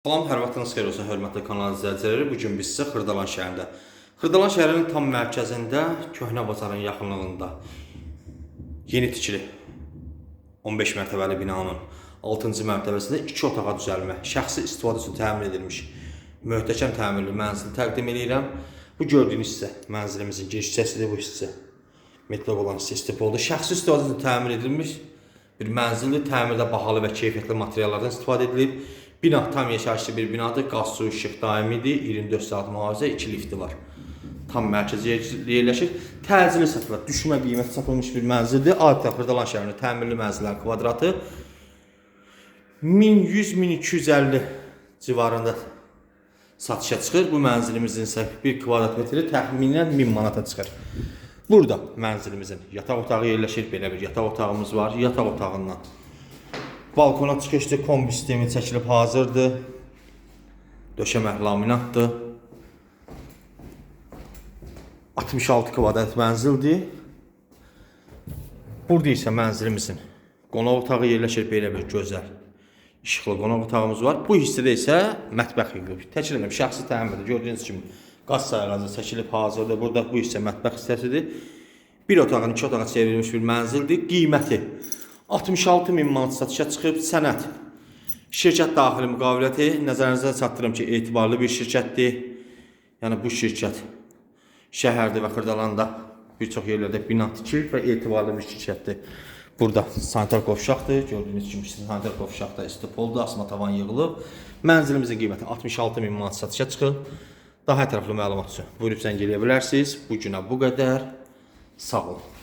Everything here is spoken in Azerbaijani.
Salam, hər vaxtınız xeyir olsun, hörmətli kanal izləyiciləri. Bu gün biz sizə Xırdalan şəhərində, Xırdalan şəhərinin tam mərkəzində, Köhnə bazarın yaxınlığında yeni tikili 15 mərtəbəli binanın 6-cı mərtəbəsində 2 otağa düzəlmə, şəxsi istifadə üçün təmin edilmiş möhtəşəm təmirli mənzil təqdim edirəm. Bu gördüyünüz hissə mənzilimizin giriş hissəsidir bu hissə. Metlaq olan hissə istip oldu. Şəxsi istifadə üçün təmin edilmiş bir mənzildir. Təmirdə bahalı və keyfiyyətli materiallardan istifadə edilib. Bina tam yaşayışlı bir binadır. Qaz, su, işıq daimidir. 24 saat mühafizə, 2 lifti var. Tam mərkəzi yer- yerləşir. Təcili satılır. Düşmə qiyməti satılmış bir mənzildir. Adətən Xırdalan şəhərində təmirli mənzillərin kvadratı 1100-1250 civarında satışa çıxır. Bu mənzilimizin isə 1 kvadrat metri təxminən 1000 manata çıxır. Burada mənzilimizin yataq otağı yerləşir. Belə bir yataq otağımız var. Yataq otağından balkona çıxışdır. Kombi sistemi çəkilib hazırdır. Döşəmə laminatdır. 66 kvadrat mənzildir. Burada isə mənzilimizin qonaq otağı yerləşir belə bir gözəl işıqlı qonaq otağımız var. Bu hissədə isə mətbəx yığılıb. Təkrar edirəm, şəxsi təmirdir. Gördüyünüz kimi qaz sayğacı çəkilib hazırdır. Burada bu hissə mətbəx hissəsidir. Bir otağın iki otağa çevrilmiş bir mənzildir. Qiyməti 66 min manat satışa çıxıb. Sənəd şirkət daxili müqaviləti nəzərinizə çatdırım ki, etibarlı bir şirkətdir. Yəni bu şirkət şəhərdə və Xırdalanda bir çox yerlərdə bina tikir və etibarlı bir şirkətdir. Burada sanitar qovşaqdır. Gördüyünüz kimi sanitar qovşaqda istipoldur, asma tavan yığılıb. Mənzilimizin qiyməti 66 min manat satışa çıxıb. Daha ətraflı məlumat üçün buyurub zəng eləyə bilərsiniz. Bu günə bu qədər. Sağ olun.